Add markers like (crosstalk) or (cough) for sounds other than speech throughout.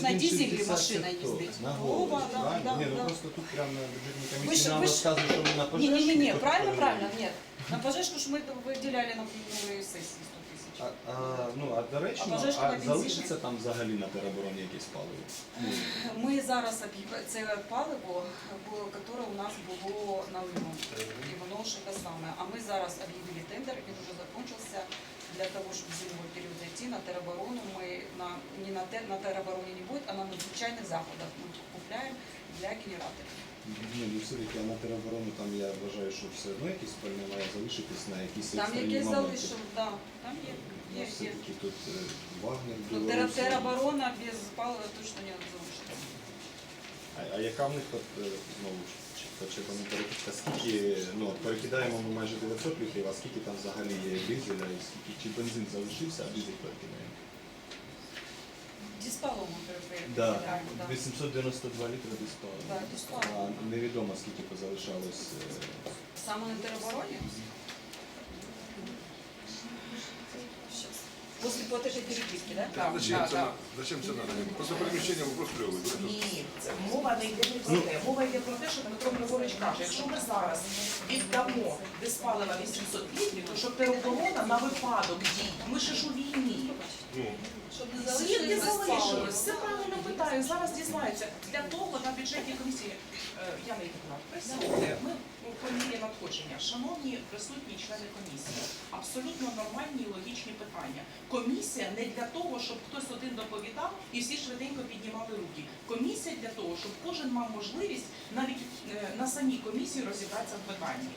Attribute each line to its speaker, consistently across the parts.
Speaker 1: на дизелі машина їздить.
Speaker 2: На голову,
Speaker 1: да,
Speaker 2: правильно?
Speaker 1: да,
Speaker 2: Ні, ну
Speaker 1: да.
Speaker 2: просто тут прямо на бюджетній
Speaker 1: Ви
Speaker 2: комісії нам
Speaker 1: ви ж-
Speaker 2: розказують, що ми на пожежку.
Speaker 1: не, не,
Speaker 2: тут
Speaker 1: правильно, правильно, нет. На пожежку ж ми виділяли на минулої сесії 100 тисяч.
Speaker 2: А, а, ну, а до речі,
Speaker 1: А
Speaker 2: ну,
Speaker 1: пожежка на
Speaker 2: а
Speaker 1: бензині?
Speaker 2: залишиться там взагалі на теробороні якесь паливо? Ну,
Speaker 1: Ми зараз об'яв- це паливо, було, яке у нас було на лиму. І воно ж те саме. А ми зараз об'явили тендер, він вже закінчився. Для того, щоб в зимовий період зайти на тероборону, ми на, не на, те, на теробороні не буде, а на надзвичайних заходах ми купляємо для генераторів.
Speaker 2: Ні, ну все-таки а на тероборону там я вважаю, що все одно якісь пальне має залишитись на якісь
Speaker 1: Там
Speaker 2: екстрені моменти.
Speaker 1: залишилось, да, там є.
Speaker 2: Ну,
Speaker 1: є, є.
Speaker 2: все-таки тут е, Вагнер,
Speaker 1: Ну, тера- тероборона без палива точно не залишиться.
Speaker 2: А, а яка в них от, е, знову ж чи- хоча перекидка, скільки, ну, перекидаємо ми майже 900 літрів, а скільки там взагалі є дизеля, і скільки, чи бензин залишився, а дизель перекидаємо?
Speaker 1: Діспалом ми
Speaker 2: Да,
Speaker 1: перекидаємо, да.
Speaker 2: 892 літри диспалу.
Speaker 1: Да, диспалу.
Speaker 2: А невідомо скільки позалишалось. е,
Speaker 1: Саме на теробороні? После платежа переписки, да?
Speaker 3: Так, Зачем це надо? Зачем це надо? Просто переміщення вопрос кльовий.
Speaker 4: Ні, це мова не йде не про те. Мова йде про те, що Дмитро Григорович каже, якщо ми зараз віддамо диспалива 800 літрів, то що тероборона на випадок дій, ми ще ж у війні.
Speaker 3: Ну,
Speaker 1: Щоб не залишилось
Speaker 4: не
Speaker 1: без
Speaker 4: залишилось. Все правильно питаю. Зараз дізнаються. Для того на бюджетній комісії, е, я не присутні, ми ну, по надходження. Шановні присутні члени комісії, абсолютно нормальні і логічні питання. Комісія не для того, щоб хтось один доповідав і всі швиденько піднімали руки. Комісія для того, щоб кожен мав можливість навіть е, на самій комісії розібратися в питанні.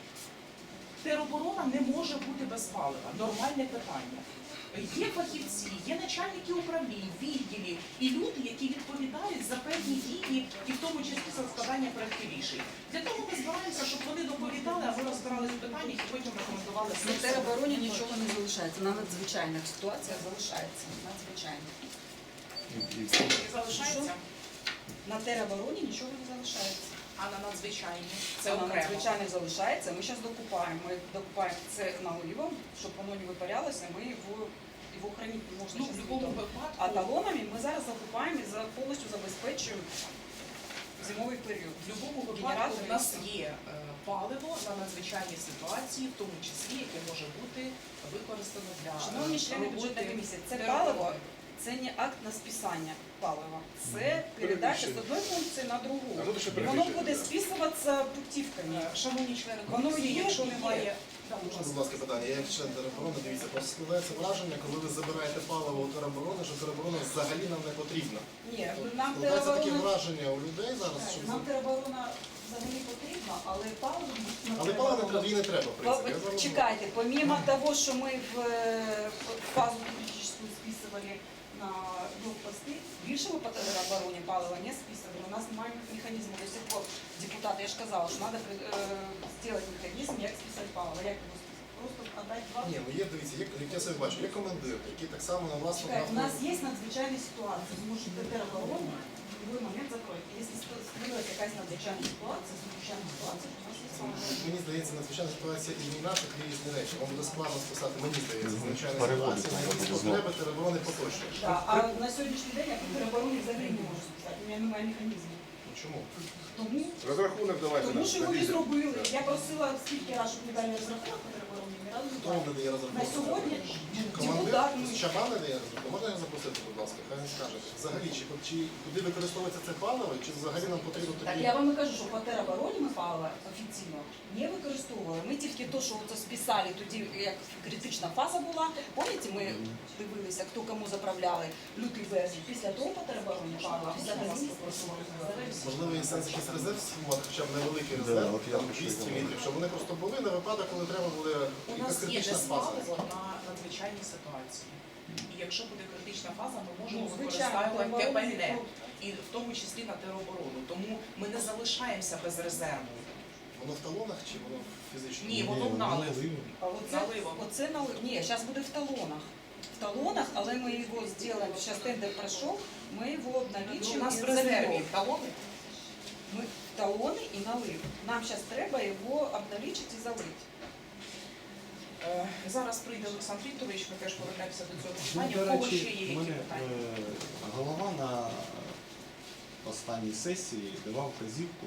Speaker 4: Тероборона не може бути без палива. Нормальне питання. Є фахівці, є начальники управлінь, відділів і люди, які відповідають за певні дії, і в тому числі за складання проєктів рішень. Для того ми збираємося, щоб вони доповідали, а ми розбиралися в питаннях і потім рекомендували
Speaker 1: На теробороні нічого не залишається. На надзвичайних ситуаціях залишається.
Speaker 2: І- І
Speaker 4: залишається,
Speaker 1: На теробороні нічого не залишається.
Speaker 4: а на надзвичайні це
Speaker 1: Це на
Speaker 4: окремо.
Speaker 1: надзвичайних залишається. Ми зараз докупаємо. Ми докупаємо це наливом, щоб воно не випарялося, ми його, його хранити не можна.
Speaker 4: Ну, в будь-якому випадку.
Speaker 1: А талонами ми зараз закупаємо і за повністю забезпечуємо зимовий період.
Speaker 4: В будь-якому випадку в нас є е, паливо на надзвичайні ситуації, в тому числі, яке може бути використано для
Speaker 1: Шановні
Speaker 4: е,
Speaker 1: члени
Speaker 4: роботи
Speaker 1: бюджетної комісії, це
Speaker 4: для
Speaker 1: паливо, це не акт на списання палива. Це передача з одної функції на другу.
Speaker 3: А тут ще
Speaker 1: І Воно буде
Speaker 3: да.
Speaker 1: списуватися путівками.
Speaker 4: Е, Шановні члени
Speaker 1: Воно
Speaker 4: комісії,
Speaker 1: є
Speaker 4: якщо
Speaker 1: і є.
Speaker 4: немає
Speaker 5: Можна,
Speaker 4: ласка.
Speaker 5: будь ласка, питання. Я як член тероборони, дивіться, просто складається враження, коли ви забираєте паливо у тероборони, що тероборона взагалі нам не потрібна.
Speaker 1: Ні, нам
Speaker 5: Складається таке
Speaker 1: тероборона,
Speaker 5: враження у людей зараз, що
Speaker 1: нам тероборона взагалі потрібна, але паливо... на
Speaker 5: але паливо
Speaker 1: тероборону-
Speaker 5: їй не треба, в принципі. Я з вами
Speaker 1: Чекайте, помимо того, что мы в э, фазу критическую списывали на блокпосты, більше ми по теробороні палива не списывали. У нас немає механізму до сих пор. Депутати, я ж казала, що треба э, сделать механізм, як списати паливо. Як його списати? Просто отдать два.
Speaker 5: Ні, ну є, дивіться, є, як я себе бачу, є командир, який так само на власну
Speaker 1: Чекайте, у
Speaker 5: правду.
Speaker 1: нас є надзвичайні ситуації, тому що тероборону в будь-який момент закроють. Якщо створилася якась надзвичайна ситуація, надзвичайна ситуація, то
Speaker 5: Мені здається, надзвичайна ситуація і війна це дві різні речі. Вам буде складно списати, мені здається, звичайна
Speaker 2: Переводити
Speaker 5: ситуація, на якісь потреби тероборони поточні.
Speaker 1: А на сьогоднішній день я тероборони взагалі не можу списати, у мене немає механізму.
Speaker 5: Чому?
Speaker 1: Тому,
Speaker 3: розрахунок давайте
Speaker 1: тому що
Speaker 3: ми
Speaker 1: його не зробили. Я просила скільки разів, щоб не дали розрахунок по дали.
Speaker 5: надає
Speaker 1: На
Speaker 5: розрахунок?
Speaker 1: сьогодні
Speaker 5: Командир
Speaker 1: депутат ну,
Speaker 5: Чабан надає розрахунок? Можна його запросити, будь ласка, хай він скаже. Взагалі, чи, чи куди використовується це паливо, чи взагалі нам потрібно
Speaker 1: Так я вам і кажу, що по теробороні ми палива офіційно не використовували. Ми тільки то, що це списали тоді, як критична фаза була. Пам'ятаєте, ми дивилися, хто кому заправляли лютий березень. Після того теробороні палива взагалі не використовували.
Speaker 5: Можливо, є сенс якийсь резерв сформувати, хоча б невеликий резерв,
Speaker 2: от я
Speaker 5: там
Speaker 2: хочу
Speaker 5: 200
Speaker 2: сказати.
Speaker 5: літрів, щоб вони просто були на випадок, коли треба буде
Speaker 4: У нас є
Speaker 5: критична фаза.
Speaker 4: на надзвичайні ситуації. І якщо буде критична фаза, ми можемо
Speaker 1: Ну, звичайно,
Speaker 4: використовувати пальне, і в тому числі на тероборону. Тому ми не залишаємося без резерву.
Speaker 5: Воно в талонах чи воно фізично?
Speaker 4: Ні, воно в налив.
Speaker 1: А оце,
Speaker 4: Наливом.
Speaker 1: оце. Ні, зараз буде в талонах. В талонах, але ми його зробимо, зараз тендер пройшов, ми його
Speaker 4: Ну,
Speaker 1: обналічимо
Speaker 4: у нас
Speaker 1: і
Speaker 4: в резерві талони.
Speaker 1: Ми талони і налив. Нам зараз треба його обналічити і залити.
Speaker 4: Е, Зараз прийде Олександр Вікторович, ми теж повернемося до цього
Speaker 2: Ну,
Speaker 4: питання.
Speaker 2: до
Speaker 4: У кого ще є які
Speaker 2: мене
Speaker 4: питання?
Speaker 2: е, голова на останній сесії давав вказівку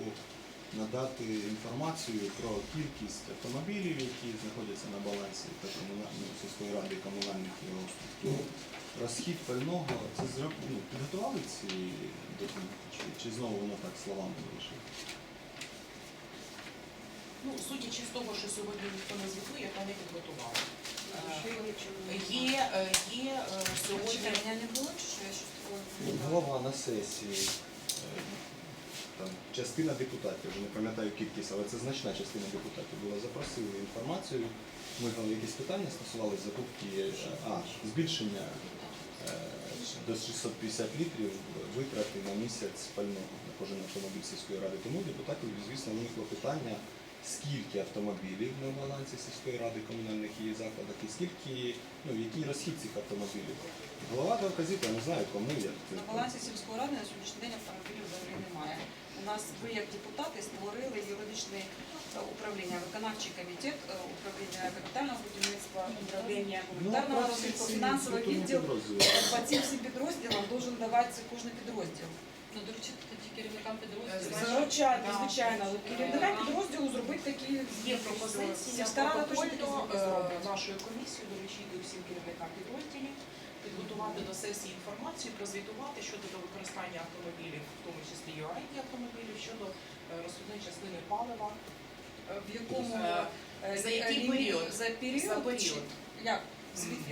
Speaker 2: надати інформацію про кількість автомобілів, які знаходяться на балансі та комуна- ну, сільської ради комунальних його структур. Розхід пального, це зроб- ну, підготували ці документи, чи, чи знову воно так словами вирішили?
Speaker 4: Ну, судячи з того, що сьогодні ніхто не звітує, то не підготували. Е, Є, е, є е, сьогодні.
Speaker 1: Чекай, меня не было, что я щось такое
Speaker 2: Ну, Голова на сесії, там, частина депутатів, вже не пам'ятаю кількість, але це значна частина депутатів була, запросили інформацію. Ми там якісь питання стосувалися закупки, а, збільшення е, до 650 літрів витрати на місяць пального на кожен автомобіль сільської ради. Тому депутатів, звісно, виникло питання, скільки автомобілів на балансі сільської ради комунальних її закладах і скільки, ну, який розхід цих автомобілів. Голова дав вказівку, я не знаю кому, як це.
Speaker 1: На балансі сільської ради на сьогоднішній день автомобілів взагалі немає. У нас ви як депутати створили юридичне е, управління, виконавчий комітет, е, управління капітального будівництва, управління гуманітарного розвитку, фінансовий відділ. По цим всім підрозділам должен даватися кожен підрозділ.
Speaker 6: Ну, доручити тоді керівникам підрозділів.
Speaker 4: Значить,
Speaker 1: Звичайно,
Speaker 4: да.
Speaker 1: звичайно, але керівникам підрозділу зробити такі
Speaker 4: Є
Speaker 1: точно такі
Speaker 4: протокольно е, нашої комісії доручити усім керівникам підрозділів, підготувати до сесії інформацію, прозвітувати щодо до використання автомобілів, в тому числі і автомобілів, щодо е, розсудної частини палива.
Speaker 1: Е, В якому
Speaker 4: Е,
Speaker 1: е,
Speaker 4: за який період?
Speaker 1: За період?
Speaker 4: За період.
Speaker 1: чи- Як?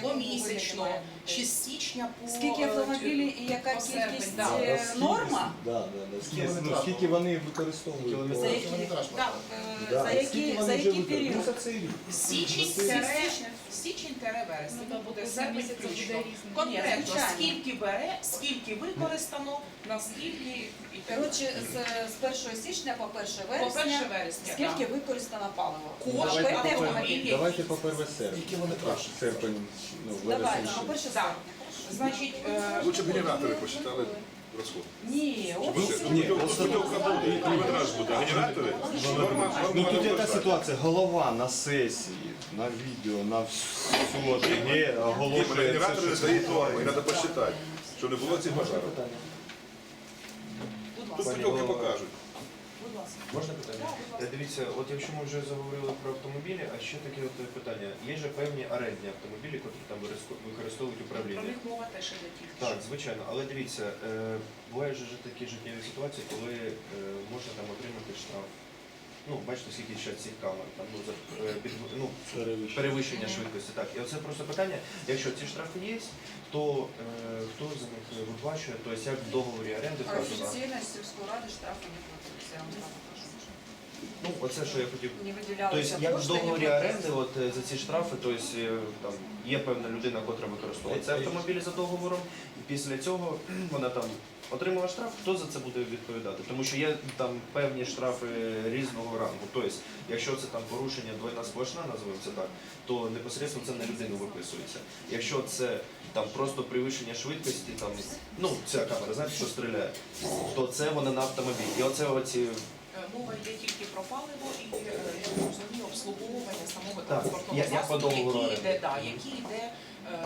Speaker 4: Помісячно, чи з січня по
Speaker 1: Скільки
Speaker 4: е,
Speaker 1: автомобілів і яка
Speaker 4: по серпень,
Speaker 1: кількість
Speaker 4: да.
Speaker 1: е, норма?
Speaker 2: Да, да, да. Скільки, ну,
Speaker 5: Кілометраж.
Speaker 2: скільки вони використовують?
Speaker 5: Кілометраж.
Speaker 2: по-
Speaker 1: За які, да, за
Speaker 2: скільки
Speaker 1: які,
Speaker 2: вони
Speaker 1: за
Speaker 2: вже
Speaker 1: який
Speaker 2: використовують?
Speaker 1: період?
Speaker 2: Ну, за цей рік.
Speaker 4: Січень, січень вересень.
Speaker 6: Ну,
Speaker 4: буде включно.
Speaker 6: різний.
Speaker 4: Конкретно,
Speaker 1: звичайно.
Speaker 4: скільки бере, скільки використано, наскільки і так
Speaker 1: Коротше, з, з 1 січня по 1
Speaker 4: по 1
Speaker 1: вересня,
Speaker 4: вересня.
Speaker 1: скільки
Speaker 4: да.
Speaker 1: використано паливо?
Speaker 4: Кошти
Speaker 1: Давайте
Speaker 4: автомобілів.
Speaker 2: Давайте по перше серпень.
Speaker 5: І кілометраж.
Speaker 2: Серпень, ну,
Speaker 1: Давай,
Speaker 2: вересень.
Speaker 1: по 1
Speaker 4: Да.
Speaker 1: серпня.
Speaker 4: Значить, е,
Speaker 3: Лучше б генератори посчитали розход.
Speaker 1: Ні,
Speaker 3: Ні,
Speaker 1: офіс.
Speaker 2: ні,
Speaker 3: путівка буде, і кілометраж буде, генератори
Speaker 2: Ну тут яка ситуація? Голова на сесії, на відео, на все ТГ оголошує
Speaker 3: генератори норма, і треба посчитати, щоб не було цих
Speaker 4: будь
Speaker 3: Тут путівки покажуть.
Speaker 7: Можна питання? Е, Дивіться, от якщо ми вже заговорили про автомобілі, а ще таке от питання. Є ж певні орендні автомобілі, які там використовують
Speaker 4: Про
Speaker 7: управління.
Speaker 4: них мова теж іде тільки.
Speaker 7: Так, звичайно, але дивіться, е, же ж такі життєві ситуації, коли е, можна там отримати штраф. Ну, бачите, скільки ще цих камер, там, ну, за, е, під, ну,
Speaker 2: Перевищення.
Speaker 7: перевищення швидкості. Так, і оце просто питання, якщо ці штрафи є, то е, хто за них виплачує, тобто як в договорі оренди
Speaker 1: А. Офіційно сільської ради штрафи не платилися.
Speaker 7: Ну, оце що я хотів
Speaker 1: Не виділялися
Speaker 7: Тобто, як в
Speaker 1: кошти,
Speaker 7: договорі оренди, от е, за ці штрафи, тобто е, там є певна людина, котра використовує цей автомобіль за договором, і після цього (clears throat) вона там отримала штраф, хто за це буде відповідати? Тому що є там певні штрафи різного рангу. Тобто, якщо це там порушення двойна сплошна, називаємо це так, то непосередньо це на людину виписується. Якщо це там просто перевищення швидкості, там ну ця камера, знаєте, що стріляє, то це вона на автомобіль. І оце оці
Speaker 4: Мова йде тільки про паливо і, е, я розумію, обслуговування самого транспортного
Speaker 7: як- як
Speaker 4: засобу, який йде, да, який йде, е,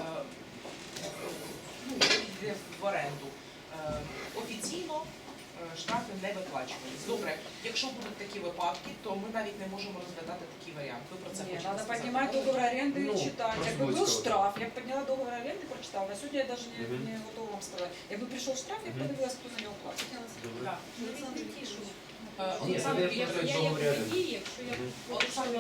Speaker 4: ну, який йде в оренду. Е, Офіційно е, штрафи не виплачуються. Добре, якщо будуть такі випадки, то ми навіть не можемо розглядати такий варіант. Ви про це
Speaker 1: Ні,
Speaker 4: хочете
Speaker 1: надо
Speaker 4: сказати?
Speaker 1: поднимать договор аренды
Speaker 7: Ну,
Speaker 1: и читать.
Speaker 7: просто
Speaker 1: Якби був
Speaker 7: близько.
Speaker 1: штраф, я б підняла договор аренди, прочитала. На сьогодні я навіть не,
Speaker 7: Мгм.
Speaker 1: не готова вам сказати. Якби прийшов штраф, я б
Speaker 7: Мгм.
Speaker 1: подивилась, хто за нього платить.
Speaker 7: добре.
Speaker 4: Так. Е,
Speaker 7: Ні,
Speaker 4: Олександр
Speaker 7: це
Speaker 4: Олександр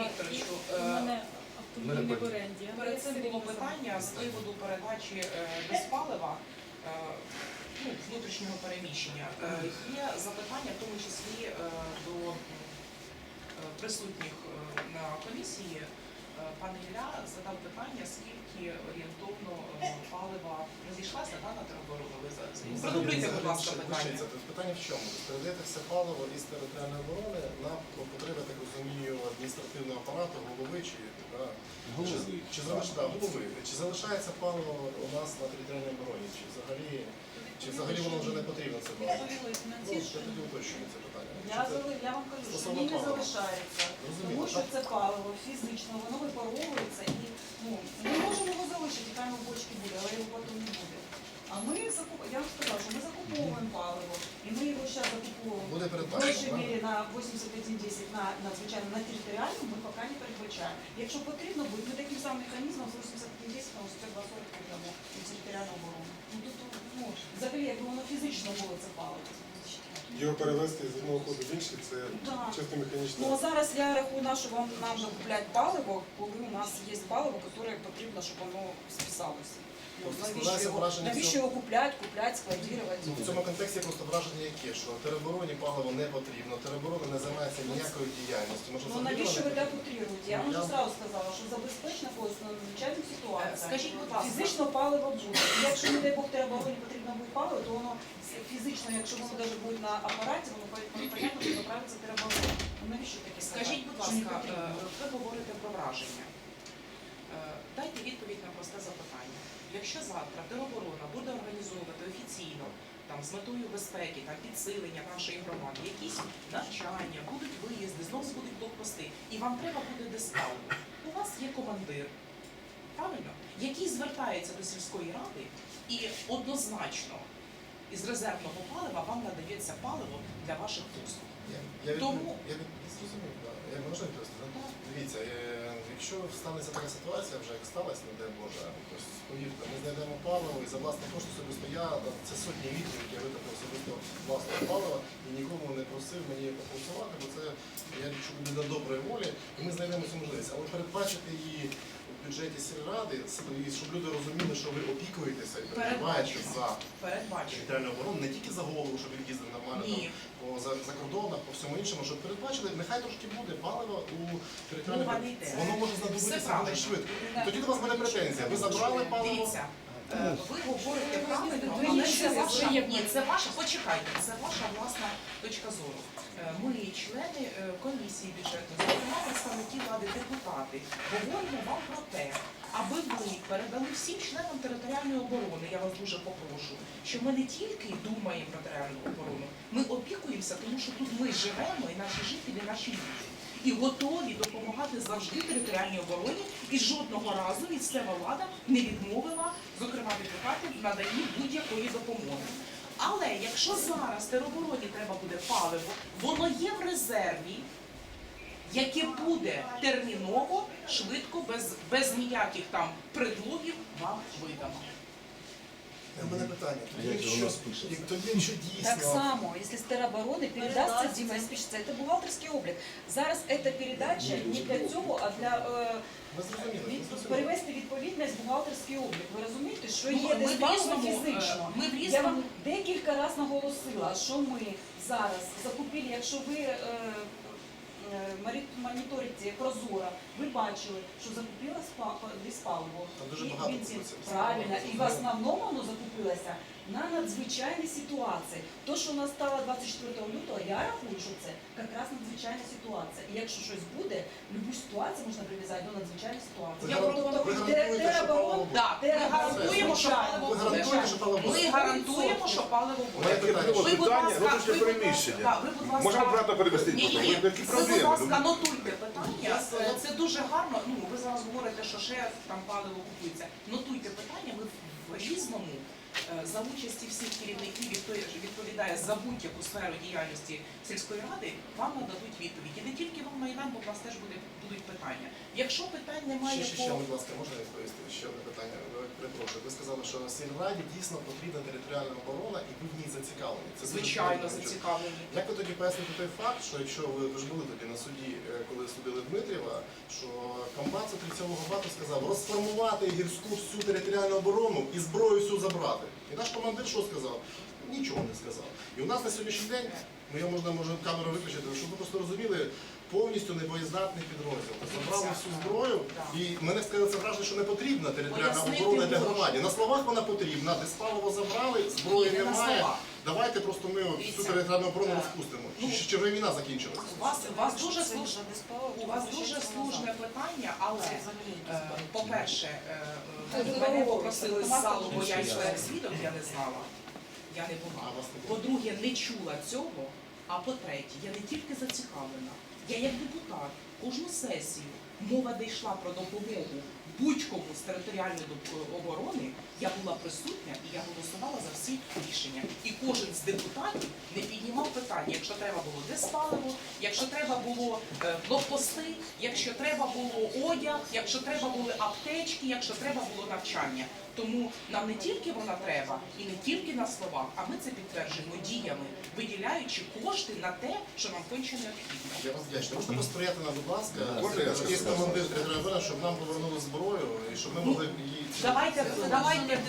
Speaker 4: е,
Speaker 6: мене автомобіль не в оренді.
Speaker 4: Перед цим було питання з приводу передачі е, без палива е, ну, внутрішнього переміщення. Е, Є запитання, в тому числі до присутніх на комісії. Пан Ілля задав питання, скільки орієнтовно палива розійшлася да, на тероборону. Ви за- за- Продублюйте, будь ласка, питання.
Speaker 5: Тобто Питання в чому? Передаєте все паливо із територіальної оборони на потреби, так розумію, адміністративного апарату, голови чи да,
Speaker 2: Голови.
Speaker 5: Чи, чи, залиш, да, голови. Чи залишається паливо у нас на територіальній обороні? Чи взагалі, чи взагалі воно вже не потрібно це паливо? Ну, я тоді уточнюю це питання.
Speaker 1: Я,
Speaker 5: це-
Speaker 1: я вам кажу, що ні не залишається.
Speaker 5: Розумію.
Speaker 1: Тому що це паливо фізично, воно випаровується і ну, ми можемо його залишити, хай в бочці буде, але його потім не буде. А ми закуп... я вам сказала, що ми закуповуємо паливо, і ми його сейчас закуповываем
Speaker 5: Буде
Speaker 1: в
Speaker 5: передбачено,
Speaker 1: большей мірі на 8110 на надзвичайно на територіальну ми поки не передбачаємо. Якщо потрібно буде, ми таким самим механізмом з 8110 на 140 подамо і територіальну оборону. Ну тут ну, взагалі, якби воно фізично було це паливо.
Speaker 8: Його перевести з одного ходу в інший, це
Speaker 1: Так.
Speaker 8: чисто механічно.
Speaker 1: Ну а зараз я рахую, на що вам нам докупляти паливо, коли у нас є паливо, яке потрібно, щоб воно списалося. Навіщо
Speaker 5: складається
Speaker 1: його,
Speaker 5: враження
Speaker 1: навіщо його купляти, купляти, складувати?
Speaker 5: Ну, в цьому контексті просто враження яке, що теробороні паливо не потрібно, тероборона не займається ніякою діяльністю. Може,
Speaker 1: Ну навіщо ви так утріруєте? Я вам вже сразу сказала, що забезпечена когось на надзвичайних ситуаціях.
Speaker 4: Скажіть, будь ласка,
Speaker 1: Фізично паливо буде. І Якщо, не дай Бог, теробороні потрібно буде паливо, то воно фізично, якщо воно навіть буде на апараті, воно понятно, що заправиться теробороні. Ну навіщо таке
Speaker 4: Скажіть, будь ласка, е, ви говорите про враження. Е, Дайте відповідь на просте. Якщо завтра тероборона буде організовувати офіційно там з метою безпеки, там підсилення нашої громади, якісь навчання, будуть виїзди, знову будуть блокпости, і вам треба буде диспаливо. У вас є командир, правильно, який звертається до сільської ради і однозначно із резервного палива вам надається паливо для ваших послуг.
Speaker 5: Я, я,
Speaker 4: Тому-
Speaker 5: я від- зрозумів, да. я можу відповісти? да? Дивіться, е, якщо станеться така ситуація, вже як сталася, не дай Боже, ось повірте, ми знайдемо паливо і за власний кошт особисто я, це сотні літрів, які я витратив особисто власного палива і нікому не просив мені проголосувати, бо це я лічу буде доброї волі, і ми знайдемо цю можливість. Але передбачити її в бюджеті сільради, щоб люди розуміли, що ви опікуєтеся і переживаєте за територіальну оборону, не тільки за голову, щоб він їздив нормально там. По за, за по всьому іншому, щоб передбачили, нехай трошки буде паливо у обороні.
Speaker 4: йде.
Speaker 5: Воно може знадобитися дуже швидко. Тоді до вас буде претензія. Ви забрали паливо.
Speaker 4: Е, ви говорите правильно, але це ваша ні, це ваша. Почекайте, це ваша власна точка зору. Е, Ми, члени е, комісії бюджетної, зокрема представники влади, депутати, говоримо вам про те, аби ви передали всім членам територіальної оборони. Я вас дуже попрошу, що ми не тільки думаємо про територіальну оборону, ми опікуємося, тому що тут ми живемо, і наші жителі, наші люди. І готові допомагати завжди територіальній обороні, і жодного разу місцева влада не відмовила, зокрема депутатів, в наданні будь-якої допомоги. Але якщо зараз теробороні треба буде паливо, воно є в резерві, яке буде терміново, швидко, без, без ніяких там предлогів вам видано.
Speaker 5: У мене питання. Тоді, якщо, як- тоді, якщо дійсно...
Speaker 1: Так само, если с тероборони передасться
Speaker 6: Передасться.
Speaker 1: Дима це бухгалтерський облік. Зараз ця передача не для цього, а для е,
Speaker 5: Ви зрозуміли, ви
Speaker 1: від-
Speaker 5: зрозуміли.
Speaker 1: перевести відповідність бухгалтерський облік. Ви розумієте, що
Speaker 4: Ну,
Speaker 1: є
Speaker 4: ми в різному, е,
Speaker 1: фізично.
Speaker 4: ми в
Speaker 1: Я
Speaker 4: різному
Speaker 1: вам декілька разів наголосила, що ми зараз закупили, якщо ви е, е, моніторите Прозоро, ви бачили, що закупилось па- па- десь паливо.
Speaker 5: Там дуже
Speaker 1: і
Speaker 5: багато.
Speaker 1: Правильно, і в основному воно закупилося на надзвичайні ситуації. То, що у нас стало 24 лютого, я рахую, що це якраз надзвичайна ситуація. І якщо щось буде, будь-яку ситуацію можна прив'язати до надзвичайної ситуації.
Speaker 4: Я
Speaker 5: гарантуєте,
Speaker 4: просто-
Speaker 5: ви гарантуєте, що паливо буде?
Speaker 4: Так, ми гарантуємо, що паливо буде. Ми гарантуємо, що паливо буде. Ви, будь ласка, ви, будь ласка, ви, будь
Speaker 3: Можемо обратно перевести,
Speaker 4: Ні, ні,
Speaker 3: ви
Speaker 4: будь ласка, нотуйте питання. Це дуже гарно. Ну, ви зараз говорите, що ще там паливо купується. Нотуйте питання, ви в різному. Е, За участі всіх керівників, хто відповідає за будь-яку сферу діяльності сільської ради, вам нададуть відповідь. І не тільки вам Майдан, бо у вас теж буде, будуть питання. Якщо питань немає
Speaker 5: Ще, ще, ще, будь ласка, можна відповісти? Ще одне питання. Ви Перепрошую. Ви сказали, що сільраді дійсно потрібна територіальна оборона і ви в ній зацікавлені. Це
Speaker 4: звичайно зацікавлені.
Speaker 5: Як ви тоді поясните той факт, що якщо ви, ви ж були тоді на суді, е, коли судили Дмитрієва, що комбат 37-го бату сказав розформувати гірську всю територіальну оборону і зброю всю забрати. І наш командир що сказав? Нічого не сказав. І у нас на сьогоднішній день, ну я можна може камеру виключити, щоб ви просто розуміли, повністю небоєздатний підрозділ. Забрали всю зброю, і мене сказали це враження, що не потрібна територіальна оборона для громаді. На словах вона потрібна, десь паливо забрали, зброї немає. Давайте просто ми всю територіальну оборону
Speaker 4: е,
Speaker 5: розпустимо.
Speaker 4: ну,
Speaker 5: ще вже війна закінчилась?
Speaker 4: У вас, у вас дуже слушне, у вас дуже слушне питання, але е, по-перше, е, мене попросили з залу, бо я йшла як свідок, я не знала. Я не була. По-друге, не чула цього. А по-третє, я не тільки зацікавлена. Я як депутат кожну сесію мова дійшла про допомогу будь-кому з територіальної оборони. Я була присутня і я голосувала за всі рішення. І кожен з депутатів не піднімав треба було диспаливо, якщо треба було е, блокпости, якщо треба було одяг, якщо треба були аптечки, якщо треба було навчання. Тому нам не тільки вона треба, і не тільки на словах, а ми це підтверджуємо діями, виділяючи кошти на те, що нам конче необхідно.
Speaker 5: Я вам вдячний. Можете посприяти нам, будь ласка,
Speaker 3: Можна
Speaker 5: командир територіальної оборони, щоб нам повернули зброю і щоб ми могли її...
Speaker 4: Давайте, давайте,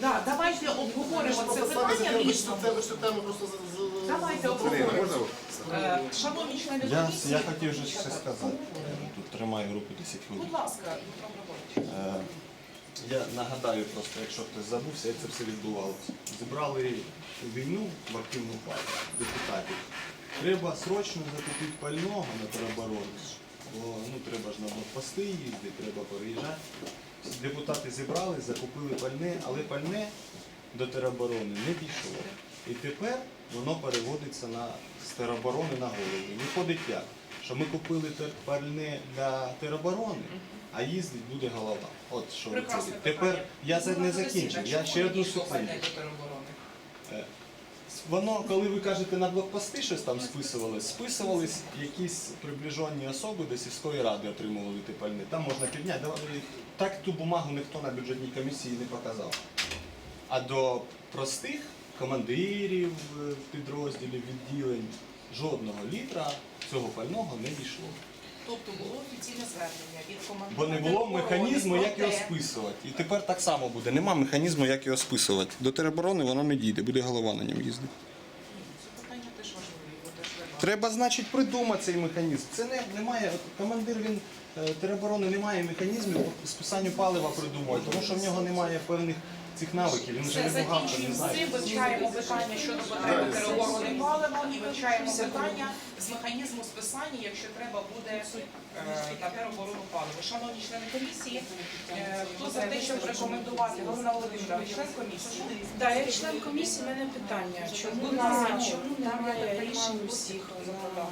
Speaker 4: да, давайте обговоримо це питання
Speaker 5: Я
Speaker 4: місно.
Speaker 5: Це цю тему просто з- з-
Speaker 4: Давайте обговоримо.
Speaker 3: можна?
Speaker 4: Е, Шановні члени
Speaker 2: Я,
Speaker 4: комісії,
Speaker 2: я хотів вже щось сказати. Тут тримаю групу 10 хвилин.
Speaker 4: будь ласка, Дмитро Григорович.
Speaker 2: Е, Я нагадаю просто, якщо хтось забувся, як це все відбувалося. Зібрали війну в активну партію депутатів. Треба срочно закупити пального на тероборону, бо ну, треба ж на блокпости їздити, треба переїжджати. Депутати зібрали, закупили пальне, але пальне до тероборони не дійшло. І тепер воно переводиться на, з тероборони на голову. Виходить як? Що ми купили тер- пальне для тероборони, а їздить буде голова. От що
Speaker 4: Прекрасне.
Speaker 2: Тепер я це не закінчив. Я ще одну секунду. Е, Воно, коли ви кажете на блокпости щось там списувались, списувались якісь приближені особи до сільської ради отримували ті пальне. Там можна підняти. Давай, Так ту бумагу ніхто на бюджетній комісії не показав. А до простих командирів е, підрозділів, відділень жодного літра цього пального не дійшло.
Speaker 4: Тобто було офіційне звернення від командира.
Speaker 2: Бо не було механізму, як його списувати. І тепер так само буде. Нема механізму, як його списувати. До тероборони воно не дійде, буде голова на ньому їздити.
Speaker 4: Це питання теж важливе, його теж треба.
Speaker 2: Треба, значить, придумати цей механізм. Це не немає. от Командир він е, тероборони не має механізмів по списанню палива придумувати, тому що в нього немає певних цих навиків. Він вже не бухгалтер, не
Speaker 4: закінчуємо з
Speaker 2: знає.
Speaker 4: цим, вивчаємо питання щодо потреби тероборони палива і вивчаємо питання з механізму списання, якщо треба буде е, на тероборону палива. Шановні члени комісії, е, хто за те, щоб рекомендувати Галина Володимирівна, ви член комісії?
Speaker 9: Да, я член комісії, в мене питання. Чому на чому немає рішень усіх на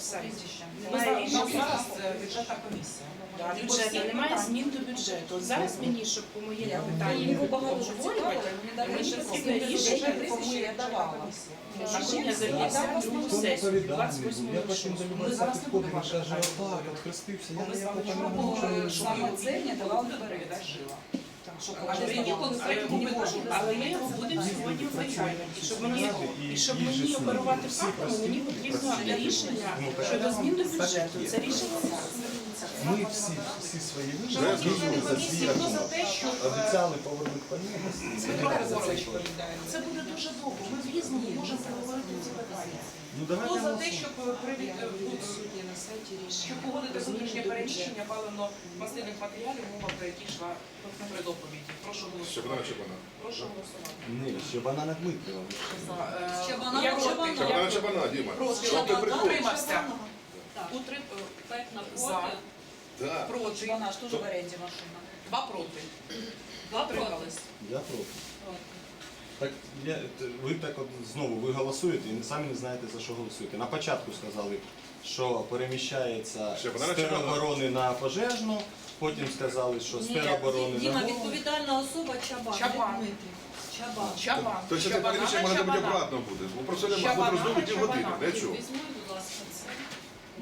Speaker 9: сайті?
Speaker 4: Ми
Speaker 9: Немає
Speaker 4: зараз,
Speaker 9: рішень.
Speaker 4: зараз е, бюджетна комісія.
Speaker 9: Да, бюджету, немає змін до бюджету. От зараз мені, щоб по моєму питанню
Speaker 1: Його
Speaker 9: обговорювати,
Speaker 1: мені дали
Speaker 9: мені
Speaker 1: рішення, кому я давала.
Speaker 9: рішення за 52
Speaker 2: Хто
Speaker 9: сесію, 28
Speaker 2: був? Я потім до
Speaker 4: Ми зараз не будемо
Speaker 2: каже,
Speaker 4: ваше
Speaker 2: отак, от хрестився, я
Speaker 4: ми
Speaker 2: не
Speaker 1: Саме це не. Щоб
Speaker 4: Але мені конкретно не можу.
Speaker 9: але ми його будемо сьогодні вивчати. І щоб мені, і щоб мені оперувати фактами, мені потрібно рішення щодо змін до бюджету. Це рішення зараз.
Speaker 2: Ми всі, всі свої вижили за свій
Speaker 4: за
Speaker 2: рахунок.
Speaker 4: те, е,
Speaker 2: Обіцяли повернути пальне.
Speaker 4: Дмитро Григорович, це буде дуже довго. Ми в різному можемо проговорити ці питання.
Speaker 2: Ну
Speaker 4: Хто за те, щоб привід е,
Speaker 9: Сьогодні на сайті рішення.
Speaker 4: щоб погодити внутрішнє переміщення паливно-мастильних матеріалів, мова про які йшла при доповіді. Прошу голосувати. Прошу голосувати.
Speaker 2: Ні, ще банана Дмитрова.
Speaker 4: Е, проти.
Speaker 1: Щебана,
Speaker 4: Я
Speaker 3: щебана, Діма.
Speaker 4: проти.
Speaker 3: Приходиш?
Speaker 4: Утримався.
Speaker 6: Так.
Speaker 3: Да.
Speaker 4: Проти.
Speaker 1: Вона ж теж в оренді машина.
Speaker 4: Два проти.
Speaker 6: Два проти.
Speaker 2: Я проти. Так я, ви так от знову ви голосуєте і самі не знаєте за що голосуєте. На початку сказали, що переміщається
Speaker 3: Ще
Speaker 2: з тероборони на пожежну, потім сказали, що з тероборони на
Speaker 6: Діма,
Speaker 2: голову.
Speaker 6: відповідальна особа Чабан.
Speaker 4: Чабан.
Speaker 6: не. Чабан.
Speaker 4: Чабан.
Speaker 3: Тобто це
Speaker 4: Чабана
Speaker 3: переміщення
Speaker 4: на
Speaker 3: може бути
Speaker 4: Чабана.
Speaker 3: обратно буде. Бо про це нема
Speaker 4: Щабана
Speaker 3: буде роздумати
Speaker 4: на
Speaker 3: пів години.
Speaker 4: Чабана.
Speaker 3: Для чого?
Speaker 6: Це.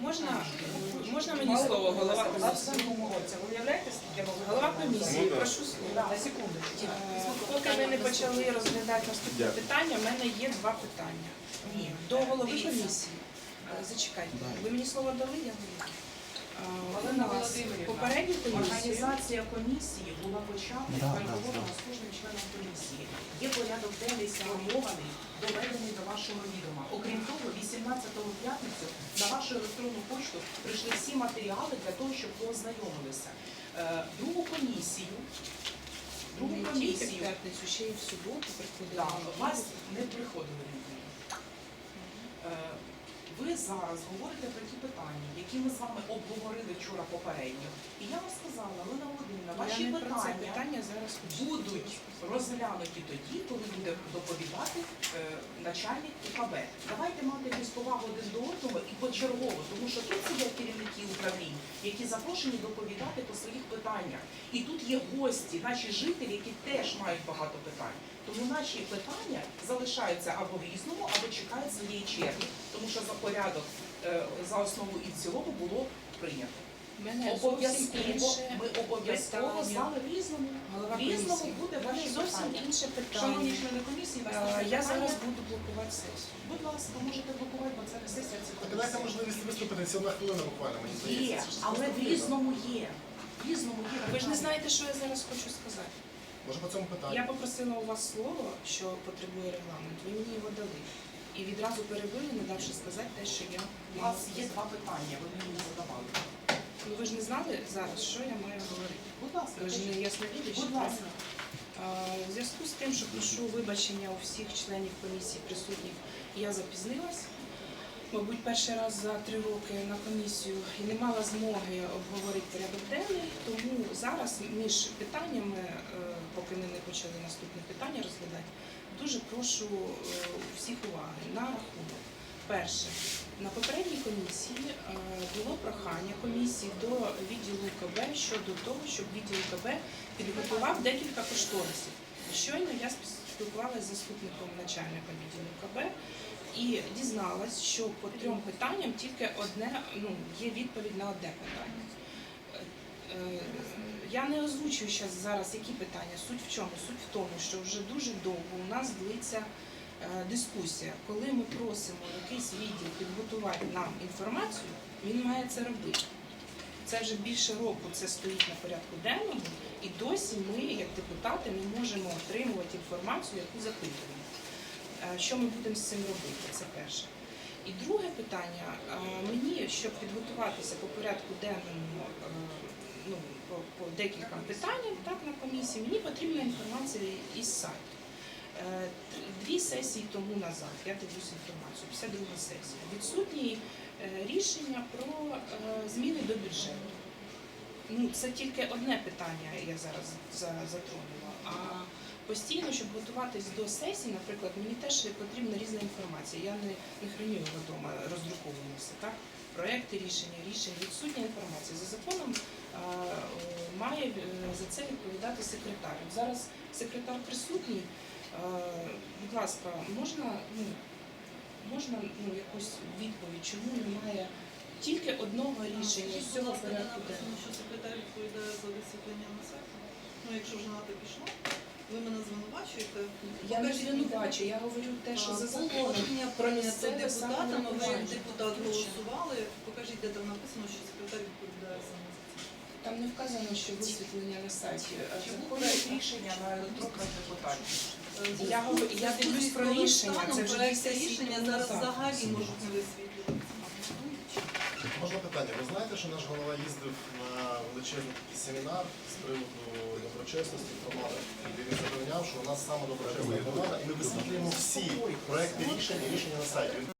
Speaker 9: Можна, можна мені слово, голова комісії?
Speaker 1: Ви уявляєте, скільки ми
Speaker 9: Голова комісії,
Speaker 3: Ну,
Speaker 9: прошу слово.
Speaker 1: На секундочку.
Speaker 9: Е, Поки ви не почали розглядати наступне питання, в мене є два питання. Ні, до голови комісії. Е, Зачекайте, ви мені слово дали, я говорю. У
Speaker 4: Володимирівна,
Speaker 9: Попередню.
Speaker 4: Організація комісії була почата переговорами з кожним членом комісії. Є порядок денний сформований, доведений до вашого відома. Окрім того, 18 п'ятницю на вашу електронну почту прийшли всі матеріали для того, щоб ви ознайомилися. Е, Другу комісію, другу комісію,
Speaker 9: п'ятницю, ще й в суботу приходили.
Speaker 4: да, вас не приходили люди. Е, Ви зараз говорите про ті питання, які ми з вами обговорили вчора попередньо. І я вам сказала, Олена Володимирівна, ваші питання
Speaker 9: питання зараз
Speaker 4: будуть розглянуті тоді, коли буде доповідати е, начальник УКБ. Давайте мати якусь повагу один до одного і почергово, тому що тут сидять керівники управлінь, які запрошені доповідати по своїх питаннях. І тут є гості, наші жителі, які теж мають багато питань. Тому наші питання залишаються або в різному, або чекають своєї черги. Тому що за порядок е, за основу і в цілому було прийнято.
Speaker 9: Мене
Speaker 4: Обов'язково ми обов'язково знали в різному.
Speaker 9: Голова
Speaker 4: В різному буде ваше
Speaker 9: зовсім
Speaker 4: питання.
Speaker 9: інше
Speaker 4: Шановні
Speaker 9: питання.
Speaker 4: члени комісії,
Speaker 9: Е, Я
Speaker 4: питання.
Speaker 9: зараз буду блокувати сесію.
Speaker 4: Будь ласка, можете блокувати, бо це не сесія, це
Speaker 5: Так дайте можливість виступити, це одна хвилина буквально, мені
Speaker 4: Є,
Speaker 5: здається. Ж
Speaker 4: але в різному є. В різному є.
Speaker 9: Ви ж не знаєте, що я зараз хочу сказати.
Speaker 5: Може по цьому питанню?
Speaker 9: Я попросила у вас слово, що потребує регламент. Ви мені його дали. І відразу перебили, не давши сказати те, що я
Speaker 4: У
Speaker 9: мала
Speaker 4: вас є
Speaker 9: сказати.
Speaker 4: два питання, ви мені задавали.
Speaker 9: Ну ви ж не знали зараз, що я маю говорити.
Speaker 4: Будь ласка,
Speaker 9: Ви ж
Speaker 4: кажіть.
Speaker 9: не ясновідячі.
Speaker 4: Будь ласка.
Speaker 9: В зв'язку з тим, що прошу вибачення у всіх членів комісії присутніх, я запізнилась. Мабуть, перший раз за три роки на комісію і не мала змоги обговорити порядок денний, тому зараз між питаннями, е, поки ми не почали наступне питання розглядати, дуже прошу е, всіх уваги на рахунок. Перше, на попередній комісії е, було прохання комісії до відділу КБ щодо того, щоб відділ КБ підготував декілька кошторисів. Щойно я спілкувалася з заступником начальника відділу КБ і дізналась, що по трьом питанням тільки одне ну, є відповідь на одне питання. Я не озвучую зараз, які питання. Суть в чому? Суть в тому, що вже дуже довго у нас длиться е, дискусія. Коли ми просимо якийсь відділ підготувати нам інформацію, він має це робити. Це вже більше року це стоїть на порядку денному, і досі ми, як депутати, не можемо отримувати інформацію, яку запитуємо. Е, Що ми будемо з цим робити? Це перше. І друге питання. е, Мені, щоб підготуватися по порядку денному ну, по, по декільком питанням так, на комісії, мені потрібна інформація із сайту. Е, Дві сесії тому назад я дивлюсь інформацію, 52 сесія. Відсутні е, рішення про е, зміни до бюджету. Ну, це тільки одне питання я зараз затронула. А постійно, щоб готуватись до сесії, наприклад, мені теж потрібна різна інформація. Я не, не храню його вдома, роздруковано все, так? Проекти рішення, рішення, відсутня інформація. За законом має е, за це відповідати секретар. Зараз секретар присутній. Е, Будь ласка, можна, ну, можна ну, якусь відповідь, чому немає тільки одного рішення з цього порядку денного?
Speaker 6: що секретар відповідає за висвітлення на сайті. Ну, якщо вже на те пішло, ви мене звинувачуєте.
Speaker 9: Я не звинувачую, я говорю те, що за законом. Про місцеве
Speaker 6: депутатами, ви як депутат голосували. Покажіть, де там написано, що секретар відповідає за.
Speaker 9: Там не вказано, що висвітлення на сайті. а
Speaker 4: Чи був рішення на електронних депутатів?
Speaker 6: Е,
Speaker 9: Я говорю- я дивлюсь про рішення, це вже
Speaker 6: проекти рішення зараз взагалі можуть не висвітлюватися.
Speaker 5: Можна питання? Ви знаєте, що наш голова їздив на величезний такий семінар з приводу доброчесності громади, де він запевняв, що у нас саме доброчесна громада, і ми висвітлюємо всі проекти рішень і рішення на сайті.